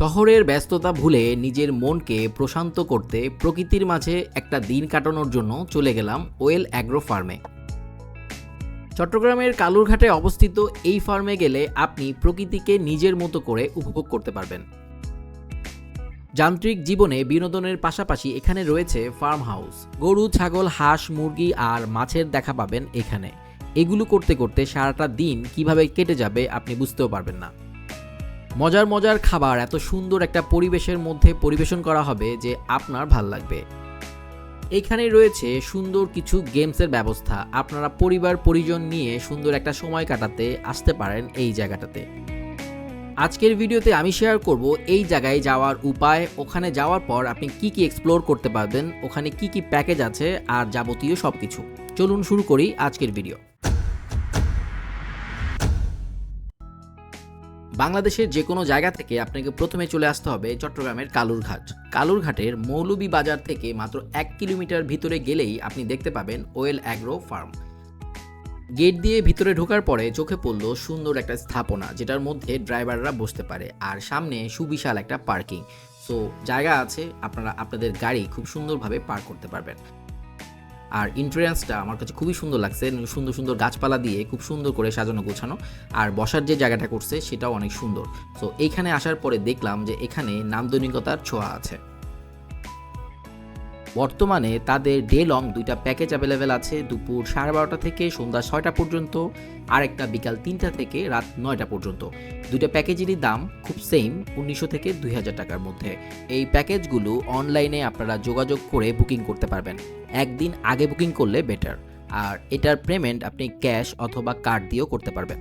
শহরের ব্যস্ততা ভুলে নিজের মনকে প্রশান্ত করতে প্রকৃতির মাঝে একটা দিন কাটানোর জন্য চলে গেলাম ওয়েল অ্যাগ্রো ফার্মে। চট্টগ্রামের কালুরঘাটে অবস্থিত এই ফার্মে গেলে আপনি প্রকৃতিকে নিজের মতো করে উপভোগ করতে পারবেন। যান্ত্রিক জীবনে বিনোদনের পাশাপাশি এখানে রয়েছে ফার্ম হাউস গরু, ছাগল, হাঁস, মুরগি আর মাছের দেখা পাবেন এখানে। এগুলো করতে করতে সারাটা দিন কীভাবে কেটে যাবে আপনি বুঝতেও পারবেন না। মজার মজার খাবার, এত সুন্দর একটা পরিবেশের মধ্যে পরিবেশন করা হবে যে আপনার ভালো লাগবে। এখানে রয়েছে সুন্দর কিছু গেমসের ব্যবস্থা। আপনারা পরিবার, পরিজন নিয়ে সুন্দর একটা সময় কাটাতে আসতে পারেন এই জায়গাটাতে। আজকের ভিডিওতে আমি শেয়ার করব এই জায়গায় যাওয়ার উপায়, ওখানে যাওয়ার পর আপনি কি কি এক্সপ্লোর করতে পারবেন, ওখানে কি কি প্যাকেজ আছে, আর যাবতীয় সব কিছু চলুন শুরু করি আজকের ভিডিও বাংলাদেশের যে কোনো জায়গা থেকে আপনাকে প্রথমে চলে আসতে হবে চট্টগ্রামের কালুরঘাট। কালুরঘাটের মৌলবী বাজার থেকে মাত্র এক কিলোমিটার ভিতরে গেলেই আপনি দেখতে পাবেন ওয়েল অ্যাগ্রো ফার্ম। গেট দিয়ে ভিতরে ঢোকার পরে চোখে পড়ল সুন্দর একটা স্থাপনা, যেটার মধ্যে ড্রাইভাররা বসতে পারে আর সামনে সুবিশাল একটা পার্কিং। সো, জায়গা আছে, আপনারা, আপনাদের গাড়ি খুব সুন্দরভাবে পার্ক করতে পারবেন। আর ইন্ট্রেন্সটা আমার কাছে খুবই সুন্দর লাগছে। সুন্দর সুন্দর গাছপালা দিয়ে খুব সুন্দর করে সাজানো, গোছানো। আর বসার যে জায়গাটা করছে, সেটাও অনেক সুন্দর। তো এইখানে আসার পরে দেখলাম যে এখানে নামদনিকতার ছোঁয়া আছে। বর্তমানে তাদের ডে লং দুইটা প্যাকেজ অ্যাভেলেবেল আছে। দুপুর সাড়ে বারোটা থেকে সন্ধ্যা ছয়টা পর্যন্ত আর একটা বিকাল তিনটা থেকে রাত নয়টা পর্যন্ত। দুইটা প্যাকেজেরই দাম খুব সেম উনিশশো থেকে দুই হাজার টাকার মধ্যে। এই প্যাকেজগুলো অনলাইনে আপনারা যোগাযোগ করে বুকিং করতে পারবেন। একদিন আগে বুকিং করলে বেটার আর এটার পেমেন্ট আপনি ক্যাশ অথবা কার্ড দিয়েও করতে পারবেন।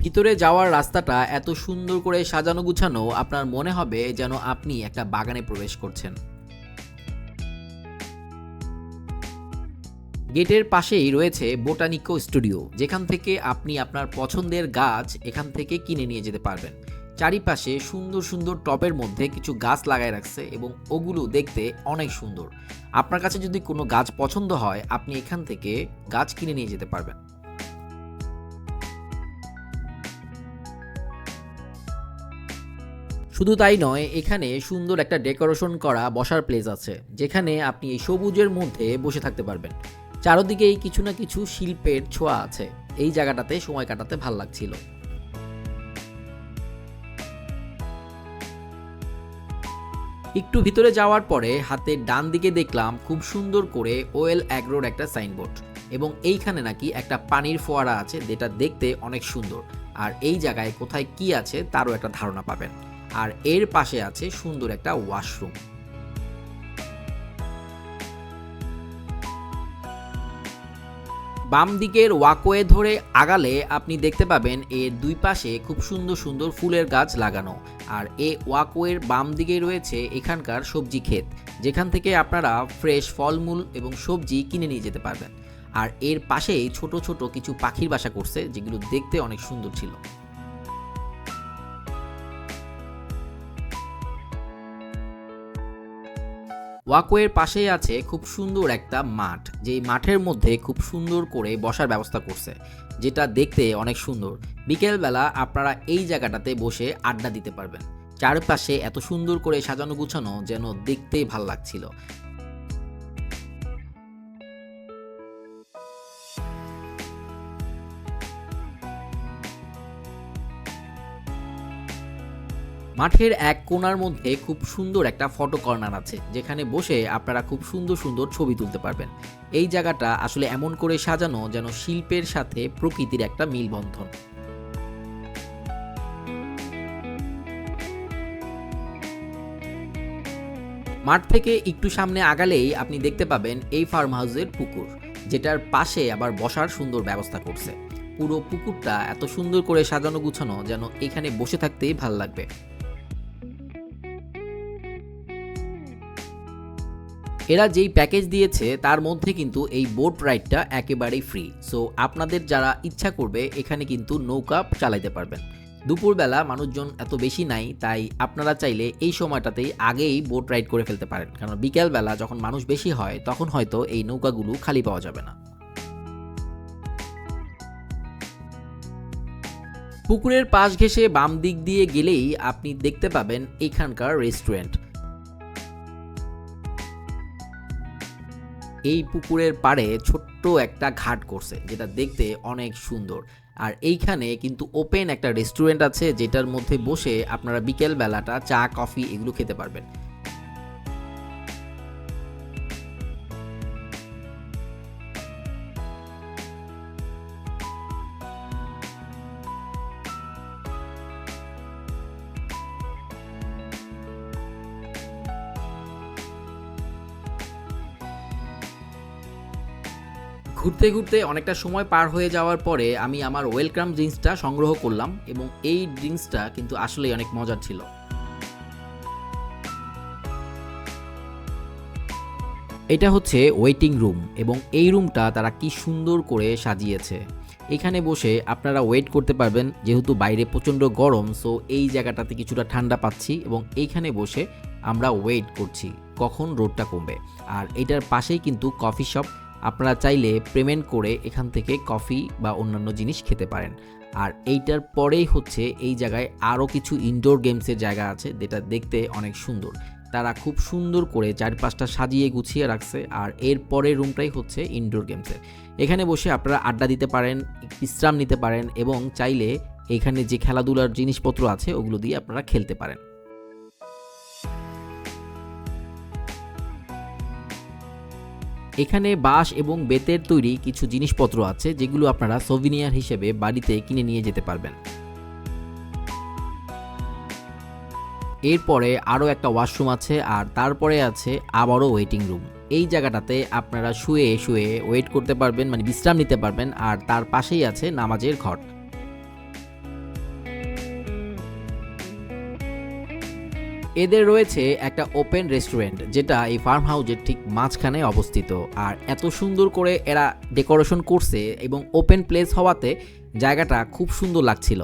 ভিতরে যাওয়ার রাস্তাটা এত সুন্দর করে সাজানো গুছানো আপনার মনে হবে যেন আপনি একটা বাগানে প্রবেশ করছেন। গেটের পাশেই রয়েছে বোটানিকো স্টুডিও, যেখান থেকে আপনি আপনার পছন্দের গাছ এখান থেকে কিনে নিয়ে যেতে পারবেন। চারিপাশে সুন্দর সুন্দর টবের মধ্যে কিছু গাছ লাগায় রাখছে এবং ওগুলো দেখতে অনেক সুন্দর। আপনার কাছে যদি কোনো গাছ পছন্দ হয়, আপনি এখান থেকে গাছ কিনে নিয়ে যেতে পারবেন। শুধু তাই নয়, এখানে সুন্দর একটা ডেকোরেশন করা বসার প্লেস আছে, যেখানে আপনি এই সবুজের মধ্যে বসে থাকতে পারবেন। চারদিকেই কিছু না কিছু শিল্পের ছোঁয়া আছে, এই জায়গাটাতে সময় কাটাতে ভালো লাগছিল। একটু ভিতরে যাওয়ার পরে হাতে ডান দিকে দেখলাম খুব সুন্দর করে ওয়েল অ্যাগ্রোর একটা সাইনবোর্ড, এবং এইখানে নাকি একটা পানির ফোয়ারা আছে, যেটা দেখতে অনেক সুন্দর। আর এই জায়গায় কোথায় কি আছে, তারও একটা ধারণা পাবেন। আর এর পাশে আছে সুন্দর একটা ওয়াশরুম। বাম দিকের ওয়াকওয়ে ধরে আগালে আপনি দেখতে পাবেন এর দুই পাশে খুব সুন্দর সুন্দর ফুলের গাছ লাগানো। আর এ ওয়াকওয়ের বাম দিকে রয়েছে এখানকার সবজি ক্ষেত, যেখান থেকে আপনারা ফ্রেশ ফলমূল এবং সবজি কিনে নিয়ে যেতে পারবেন। আর এর পাশেই ছোট ছোট কিছু পাখির বাসা করছে, যেগুলো দেখতে অনেক সুন্দর ছিল। ওয়াকওয়ের পাশেই আছে খুব সুন্দর একটা মাঠ, যেই মাঠের মধ্যে খুব সুন্দর করে বসার ব্যবস্থা করছে, যেটা দেখতে অনেক সুন্দর। বিকেলবেলা আপনারা এই জায়গাটাতে বসে আড্ডা দিতে পারবেন। চারপাশে এত সুন্দর করে সাজানো গুছানো যেন দেখতেই ভালো লাগছিল। মাঠের এক কোণার মধ্যে খুব সুন্দর একটা ফটো কর্নার আছে, যেখানে বসে আপনারা খুব সুন্দর সুন্দর ছবি তুলতে পারবেন। এই জায়গাটা আসলে এমন করে সাজানো যেন শিল্পের সাথে প্রকৃতির একটা মিলবন্ধন। মাঠ থেকে একটু সামনে আগালেই আপনি দেখতে পাবেন এই ফার্ম হাউসের পুকুর, যেটার পাশে আবার বসার সুন্দর ব্যবস্থা করছে। পুরো পুকুরটা এত সুন্দর করে সাজানো গুছানো যেন এখানে বসে থাকতেই ভালো লাগবে। এরা যেই প্যাকেজ দিয়েছে, তার মধ্যে কিন্তু এই বোট রাইডটা একেবারেই ফ্রি সো আপনাদের যারা ইচ্ছা করবে, এখানে কিন্তু নৌকা চালাইতে পারবেন। দুপুরবেলা মানুষজন এত বেশি নাই, তাই আপনারা চাইলে এই সময়টাতেই আগেই বোট রাইড করে ফেলতে পারেন। কারণ বিকেলবেলা যখন মানুষ বেশি হয়, তখন হয়তো এই নৌকাগুলো খালি পাওয়া যাবে না। পুকুরের পাশ ঘেঁষে বাম দিক দিয়ে গেলেই আপনি দেখতে পাবেন এখানকার রেস্টুরেন্ট এই পুকুরের পাড়ে ছোট্ট একটা ঘাট করছে, যেটা দেখতে অনেক সুন্দর। আর এইখানে কিন্তু ওপেন একটা রেস্টুরেন্ট আছে, যেটার মধ্যে বসে আপনারা বিকেল বেলাটা চা, কফি এগুলো খেতে পারবেন। ঘুরতে ঘুরতে অনেকটা সময় পার হয়ে যাওয়ার পরে আমি আমার ওয়েলকাম ড্রিঙ্কসটা সংগ্রহ করলাম এবং এই ড্রিঙ্কসটা কিন্তু আসলেই অনেক মজার ছিল। এটা হচ্ছে ওয়েটিং রুম এবং এই রুমটা তারা কি সুন্দর করে সাজিয়েছে। এখানে বসে আপনারা ওয়েট করতে পারবেন যেহেতু বাইরে প্রচণ্ড গরম, সো এই জায়গাটাতে কিছুটা ঠান্ডা পাচ্ছি এবং এইখানে বসে আমরা ওয়েট করছি কখন রোডটা কমবে। আর এটার পাশেই কিন্তু কফি শপ আপনারা চাইলে পেমেন্ট করে এখান থেকে কফি বা অন্যান্য জিনিস খেতে পারেন। আর এইটার পরেই হচ্ছে এই জায়গায় আরও কিছু ইনডোর গেমসের জায়গা আছে, যেটা দেখতে অনেক সুন্দর। তারা খুব সুন্দর করে চারপাশটা সাজিয়ে গুছিয়ে রাখছে, আর এর পরের রুমটাই হচ্ছে ইনডোর গেমসের এখানে বসে আপনারা আড্ডা দিতে পারেন, বিশ্রাম নিতে পারেন, এবং চাইলে এখানে যে খেলাধুলার জিনিসপত্র আছে, ওগুলো দিয়ে আপনারা খেলতে পারেন। এখানে বাঁশ এবং বেতের তৈরি কিছু জিনিসপত্র আছে যেগুলো আপনারা সোভিনিয়ার হিসেবে বাড়িতে কিনে নিয়ে যেতে পারবেন। এরপরে আরও একটা ওয়াশরুম আছে আর তারপরে আছে আবারও ওয়েটিং রুম এই জায়গাটাতে আপনারা শুয়ে শুয়ে ওয়েট করতে পারবেন মানে বিশ্রাম নিতে পারবেন আর তার পাশেই আছে নামাজের ঘর। এদের রয়েছে একটা ওপেন রেস্টুরেন্ট যেটা এই ফার্ম হাউজের ঠিক মাঝখানে অবস্থিত। আর এত সুন্দর করে এরা ডেকোরেশন করছে এবং ওপেন প্লেস হওয়াতে জায়গাটা খুব সুন্দর লাগছিল।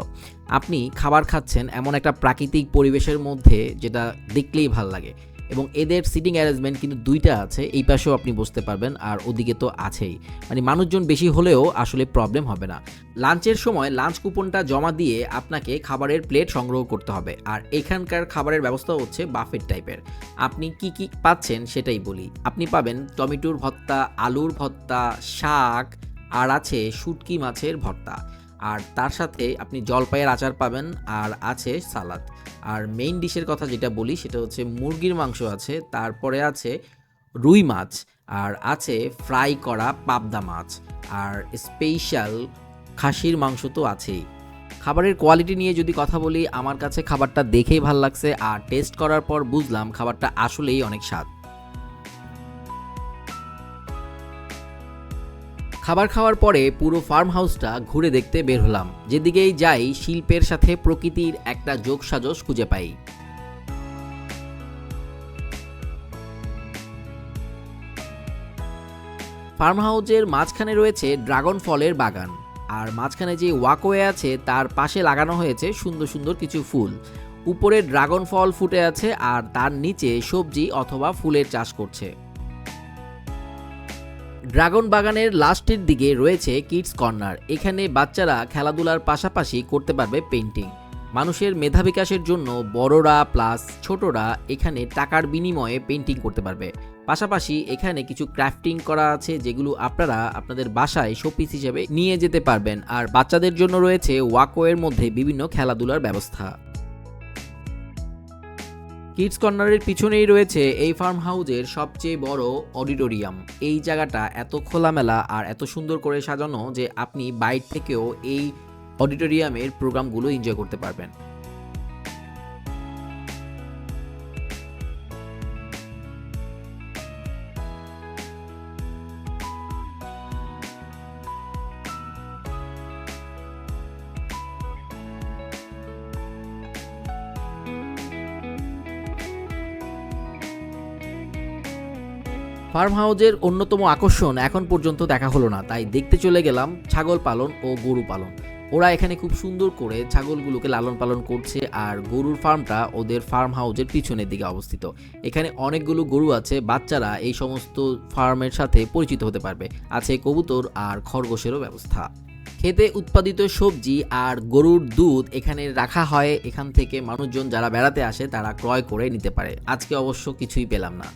আপনি খাবার খাচ্ছেন এমন একটা প্রাকৃতিক পরিবেশের মধ্যে, যেটা দেখলেই ভালো লাগে। এবং এদের সিটিং অ্যারেঞ্জমেন্ট কিন্তু দুইটা আছে, এই পাশেও আপনি বসতে পারবেন আর ওদিকে তো আছেই। মানে মানুষজন বেশি হলেও আসলে প্রবলেম হবে না। লাঞ্চের সময় লাঞ্চ কুপনটা জমা দিয়ে আপনাকে খাবারের প্লেট সংগ্রহ করতে হবে। আর এখানকার খাবারের ব্যবস্থা হচ্ছে বাফেট টাইপের আপনি কি কি পাচ্ছেন সেটাই বলি। আপনি পাবেন টমেটোর ভর্তা, আলুর ভর্তা, শাক, আর আছে শুটকি মাছের ভর্তা। আর তার সাথে আপনি জলপাইয়ের আচার পাবেন আর আছে সালাদ। আর মেইন ডিশের কথা যেটা বলি সেটা হচ্ছে মুরগির মাংস আছে, তারপরে আছে রুই মাছ, আর আছে ফ্রাই করা পাবদা মাছ, আর স্পেশাল খাসির মাংস তো আছেই। খাবারের কোয়ালিটি নিয়ে যদি কথা বলি, আমার কাছে খাবারটা দেখেই ভালো লাগছে, আর টেস্ট করার পর বুঝলাম খাবারটা আসলেই অনেক স্বাদ। খাবার খাওয়ার পরে পুরো ফার্ম হাউসটা ঘুরে দেখতে বের হলাম। যেদিকেই যাই, শিল্পের সাথে প্রকৃতির একটা যোগসাজশ খুঁজে পাই। ফার্ম হাউসের মাঝখানে রয়েছে ড্রাগন ফলের বাগান। আর মাঝখানে যে ওয়াকওয়ে আছে, তার পাশে লাগানো হয়েছে সুন্দর সুন্দর কিছু ফুল। উপরে ড্রাগন ফল ফুটে আছে, আর তার নিচে সবজি অথবা ফুলের চাষ করছে। ড্রাগন বাগানের লাস্টের দিকে রয়েছে কিডস কর্নার। এখানে বাচ্চারা খেলাধুলার পাশাপাশি করতে পারবে পেন্টিং মানুষের মেধা বিকাশের জন্য বড়রা প্লাস ছোটরা এখানে টাকার বিনিময়ে পেন্টিং করতে পারবে। পাশাপাশি এখানে কিছু ক্রাফটিং করা আছে যেগুলো আপনারা আপনাদের বাসায় শোপিস হিসেবে নিয়ে যেতে পারবেন। আর বাচ্চাদের জন্য রয়েছে ওয়াকওয়ের মধ্যে বিভিন্ন খেলাধুলার ব্যবস্থা। কিডস কর্নারের পিছনেই রয়েছে এই ফার্ম হাউজের সবচেয়ে বড় অডিটোরিয়াম। এই জায়গাটা এত খোলামেলা আর এত সুন্দর করে সাজানো যে আপনি বাইর থেকেও এই অডিটোরিয়ামের প্রোগ্রামগুলো এনজয় করতে পারবেন। ফার্ম হাউসের অন্যতম আকর্ষণ এখন পর্যন্ত দেখা হলো না। তাই দেখতে চলে গেলাম ছাগল পালন ও গরু পালন। ওরা এখানে খুব সুন্দর করে ছাগলগুলোকে লালন পালন করছে আর গরুর ফার্মটা ওদের ফার্ম হাউসের পিছনের দিকে অবস্থিত। এখানে অনেকগুলো গরু আছে, বাচ্চারা এই সমস্ত ফার্মের সাথে পরিচিত হতে পারবে। আছে কবুতর আর খরগোশেরও ব্যবস্থা। খেতে উৎপাদিত সবজি আর গরুর দুধ এখানে রাখা হয়। এখান থেকে মানুষজন যারা বেড়াতে আসে তারা ক্রয় করে নিতে পারে। আজকে অবশ্য কিছুই পেলাম না।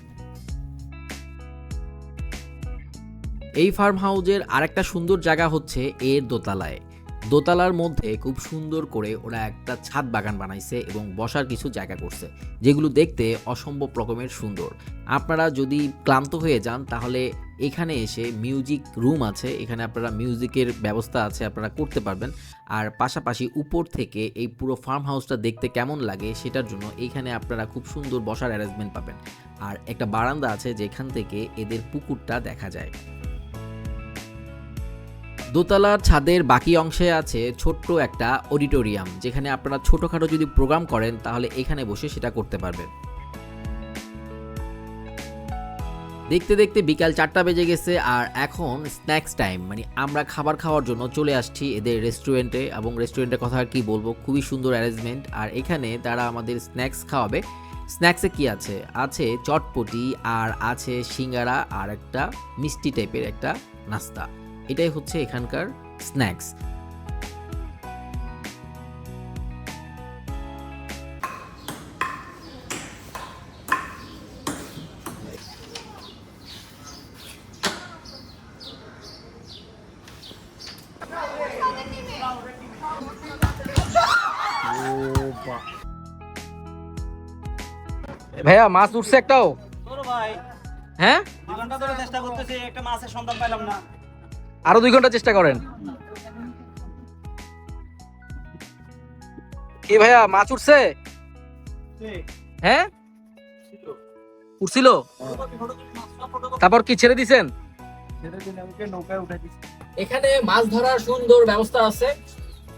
এই ফার্ম হাউজের আরেকটা সুন্দর জায়গা হচ্ছে এর দোতলায়। দোতলার মধ্যে খুব সুন্দর করে ওরা একটা ছাদ বাগান বানাইছে এবং বসার কিছু জায়গা করছে, যেগুলো দেখতে অসম্ভব রকমের সুন্দর। আপনারা যদি ক্লান্ত হয়ে যান, তাহলে এখানে এসে মিউজিক রুম আছে, এখানে আপনারা মিউজিকের ব্যবস্থা আছে, আপনারা করতে পারবেন। আর পাশাপাশি উপর থেকে এই পুরো ফার্ম হাউসটা দেখতে কেমন লাগে সেটার জন্য এখানে আপনারা খুব সুন্দর বসার অ্যারেঞ্জমেন্ট পাবেন। আর একটা বারান্দা আছে যেখান থেকে এদের পুকুরটা দেখা যায়। দোতলার ছাদের বাকি অংশে আছে ছোট্ট একটা অডিটোরিয়াম, যেখানে আপনারা ছোটোখাটো যদি প্রোগ্রাম করেন, তাহলে এখানে বসে সেটা করতে পারবেন। দেখতে দেখতে বিকাল চারটা বেজে গেছে, আর এখন স্ন্যাক্স টাইম মানে আমরা খাবার খাওয়ার জন্য চলে আসছি এদের রেস্টুরেন্টে, এবং রেস্টুরেন্টের কথা আর কি বলব, খুবই সুন্দর অ্যারেঞ্জমেন্ট। আর এখানে তারা আমাদের স্ন্যাক্স খাওয়াবে। স্ন্যাক্সে কি আছে? আছে চটপটি, আর আছে সিঙ্গারা, আর একটা মিষ্টি টাইপের একটা নাস্তা। এটাই হচ্ছে এখানকার স্ন্যাক্স। ভাইয়া মাছ উঠছে একটাও? ভাই। হ্যাঁ? ঘণ্টা ধরে চেষ্টা করতেছি একটা মাছের সন্ধান পাইলাম না। আরও দুই ঘণ্টা চেষ্টা করেন। কি ভাইয়া, মাছ উঠছে? হ্যাঁ? উঠছিল? তারপর কি ছেড়ে দিছেন? এখানে মাছ ধরার সুন্দর ব্যবস্থা আছে।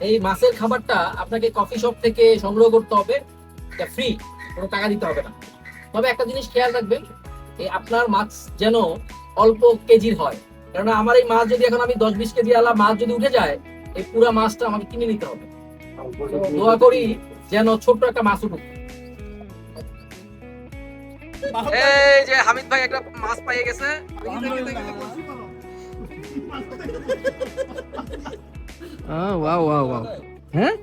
এই মাছের খাবারটা আপনাকে কফি শপ থেকে সংগ্রহ করতে হবে। এটা ফ্রি কোনো টাকা দিতে হবে না। তবে একটা জিনিস খেয়াল রাখবেন আপনার মাছ যেন অল্প কেজির হয়। কেননা আমার এই মাছ যদি এখন আমি দশ বিশ কেজি আলা মাছ যদি উঠে যায় এই পুরো মাছটা আমাকে কিনে নিতে হবে। দোয়া করি যেন ছোট্ট একটা মাছ উঠুক। এই যে হামিদ ভাই একটা মাছ পাইয়ে গেছে। ওয়াও ওয়াও ওয়াও হ্যাঁ?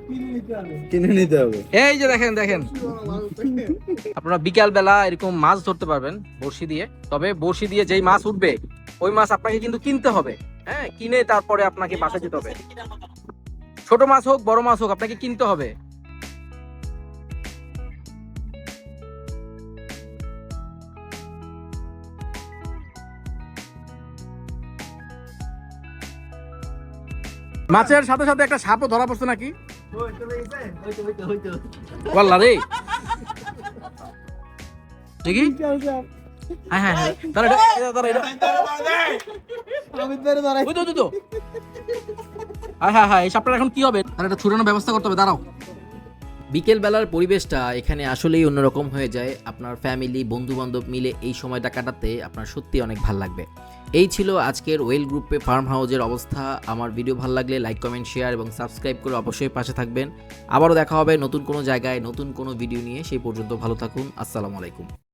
কিনে নিতে হবে। এই যে দেখেন দেখেন। আপনারা বিকাল বেলা এরকম মাছ ধরতে পারবেন বড়শি দিয়ে। তবে বড়শি দিয়ে যেই মাছ উঠবে ওই মাছ আপনাকে কিন্তু কিনতে হবে। হ্যাঁ কিনে তারপরে আপনাকে বাসা যেতে হবে। ছোট মাছ হোক বড় মাছ হোক আপনাকে কিনতে হবে। মাছের সাথে সাথে একটা সাপও ধরা পড়ছে নাকি? বললা রে। হ্যাঁ হ্যাঁ হ্যাঁ। তাহলে এটা- এটা- তাহলে এটা- ওই ওই তো, তো। হ্যাঁ হ্যাঁ হ্যাঁ এই সাপটার এখন কি হবে? তাহলে এটা ছুটানোর ব্যবস্থা করতে হবে দাঁড়াও। বিকেল পরিবেশটা এখানে আসলেই অন্যরকম হয়ে যায়। আপনার ফ্যামিলি বন্ধু বান্ধব মিলে এই সময়টা কাটাতে আপনার সত্যি অনেক ভালো লাগবে। এই ছিল আজকের ওয়েল গ্রুপে ফার্ম হাউজের অবস্থা। আমার ভিডিও ভালো লাগলে লাইক কমেন্ট শেয়ার এবং সাবস্ক্রাইব করে অবশ্যই পাশে থাকবেন। আবারও দেখা হবে নতুন কোনো জায়গায় নতুন কোনো ভিডিও নিয়ে। সেই পর্যন্ত ভালো থাকুন। আসসালামু আলাইকুম।